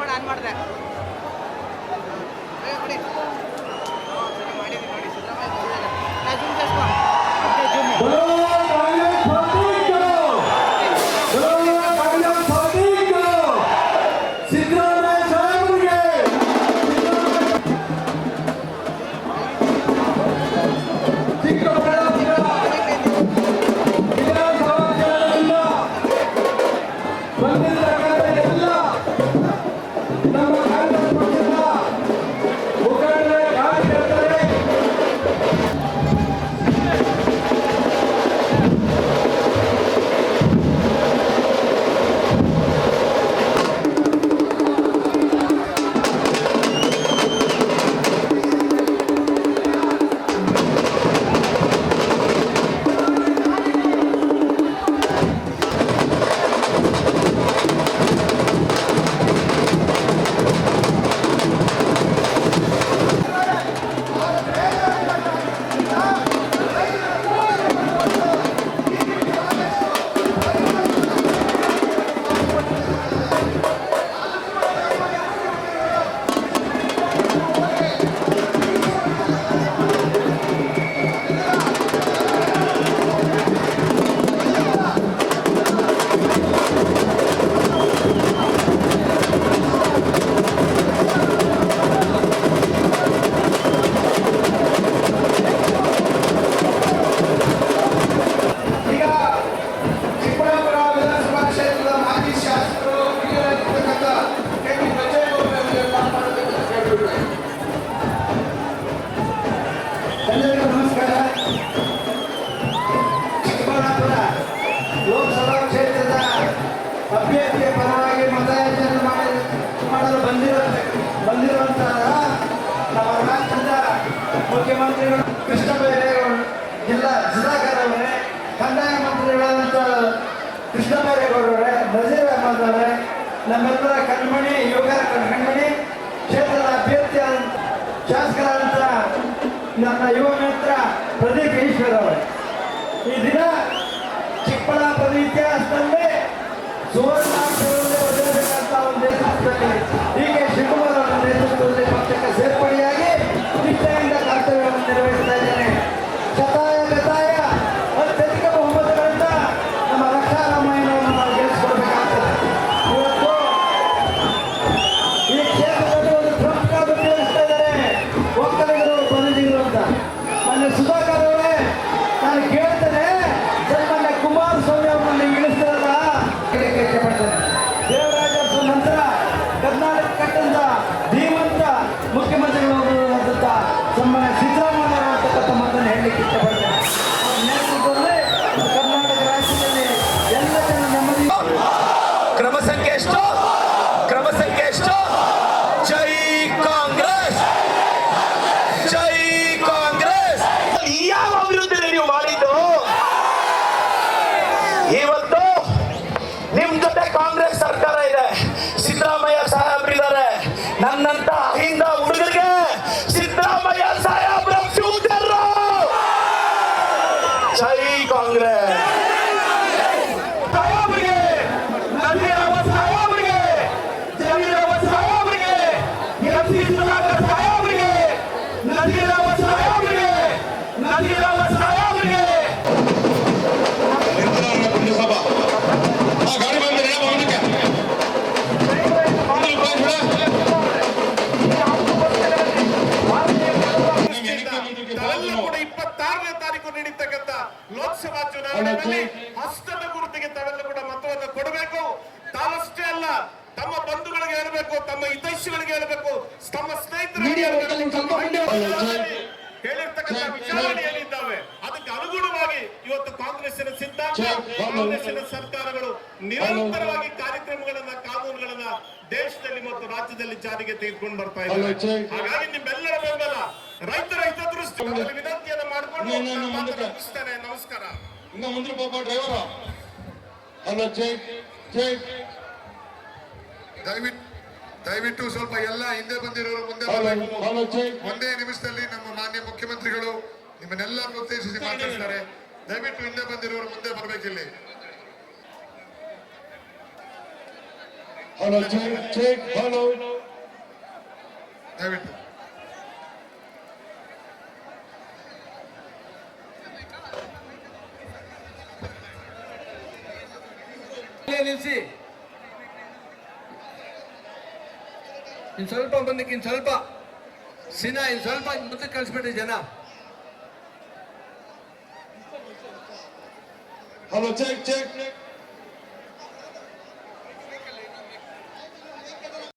ಮಾಡಿ ಆನ್ ಮಾಡಿದೆ. ಮಾಡಿದ್ದೀನಿ ನೋಡಿ ಕೃಷ್ಣ ಬೈರೇಗೌಡರೇ ನಜೀರ್ ಅಹಮದ್ ಅವರೇ ನಮ್ಮೆಲ್ಲರ ಕಣ್ಮಣಿ ಯುವಕರ ಕಣ್ಮಣಿ, ಕ್ಷೇತ್ರದ ಅಭ್ಯರ್ಥಿಯಾದಂಥ ಶಾಸಕರಾದಂಥ ನನ್ನ ಯುವ ಮಿತ್ರ ಪ್ರದೀಪ್ ಈಶ್ವರ್ ಅವರೇ. ಈ ದಿನ ಚಿಕ್ಕಬಳ್ಳಾಪುರದ ಇತಿಹಾಸದಲ್ಲಿ ಸುವರ್ಣಾಕ್ಷರದಲ್ಲಿ ಬದಲಬೇಕಂತ ಸರ್ಕಾರ ಇದೆ. ಸಿದ್ದರಾಮಯ್ಯ ಸಾಹೇಬ್ರಿದ್ದಾರೆ ನನ್ನಂತ ಅಹಿಂದ ಹುಡುಗರಿಗೆ ಸಿದ್ದರಾಮಯ್ಯ ಸಾಹೇಬ್ರ ಫ್ಯೂಚರ್ ಜೈ ಕಾಂಗ್ರೆಸ್! ನಡೀತಕ್ಕಂಥ ಲೋಕಸಭಾ ಚುನಾವಣೆಯಲ್ಲಿ ಹಸ್ತದ ಗುರುತಿಗೆ ತಾವೆಲ್ಲ ಕೂಡ ಮತವನ್ನು ಕೊಡಬೇಕು. ತಾವಷ್ಟೇ ಅಲ್ಲ ತಮ್ಮ ಬಂಧುಗಳಿಗೆ ಹೇಳಬೇಕು ತಮ್ಮ ಹಿತೈಷಿಗಳಿಗೆ ಹೇಳಬೇಕು ತಮ್ಮ ಸ್ನೇಹಿತರಿಗೆ ಹೇಳಿರ್ತಕ್ಕಂಥ ವಿಚಾರಣೆ ಏನಿದ್ದಾವೆ ಅದಕ್ಕೆ ಅನುಗುಣವಾಗಿ ಇವತ್ತು ಕಾಂಗ್ರೆಸ್ಸಿನ ಸಿದ್ಧಾಂತ ಕಾಂಗ್ರೆಸ್ಸಿನ ಸರ್ಕಾರಗಳು ನಿರಂತರವಾಗಿ ಕಾರ್ಯಕ್ರಮಗಳನ್ನ ಕಾನೂನುಗಳನ್ನ ದೇಶದಲ್ಲಿ ಮತ್ತು ರಾಜ್ಯದಲ್ಲಿ ಜಾರಿಗೆ ತೆಗೆದುಕೊಂಡು ಬರ್ತಾ ಇದ್ದಾರೆ. ಹಾಗಾಗಿ ನಿಮ್ಮೆಲ್ಲರ ಬೆಂಬಲ ರೈತರ ಹಿತದೃಷ್ಟಿ ಮುಂದಕ್ಕೆ. ಮುಗಿಸ್ತೇನೆ ನಮಸ್ಕಾರ. ಇನ್ನ ಮುಂದೆ ಪಾಪ ಡ್ರೈವರ. ಹಲೋ ಜೈ ಜೈ. ದಯವಿಟ್ಟು ದಯವಿಟ್ಟು ಸ್ವಲ್ಪ ಎಲ್ಲ ಹಿಂದೆ ಬಂದಿರೋರು ಮುಂದೆ ಒಂದೇ ನಿಮಿಷದಲ್ಲಿ ನಮ್ಮ ಮಾನ್ಯ ಮುಖ್ಯಮಂತ್ರಿಗಳು ನಿಮ್ಮನ್ನೆಲ್ಲ ಉದ್ದೇಶಿಸಿ ಮಾತಾಡ್ತಾರೆ. ದಯವಿಟ್ಟು ಹಿಂದೆ ಬಂದಿರೋರು ಮುಂದೆ ಬರ್ಬೇಕಿಲ್ಲಿ. ಹಲೋ ಜೈ ಜೈ ಹಲೋ. ದಯವಿಟ್ಟು. ನಿಲ್ಲಿಸಿ ಇನ್ ಸ್ವಲ್ಪ ಮುಂದಕ್ಕೆ ಇನ್ ಸ್ವಲ್ಪ. ಸಿನಾ, ಇನ್ ಸ್ವಲ್ಪ ಮುಂದಕ್ಕೆ ಕಳಿಸ್ಬಿಡ್ರಿ ಜನ. Hello check check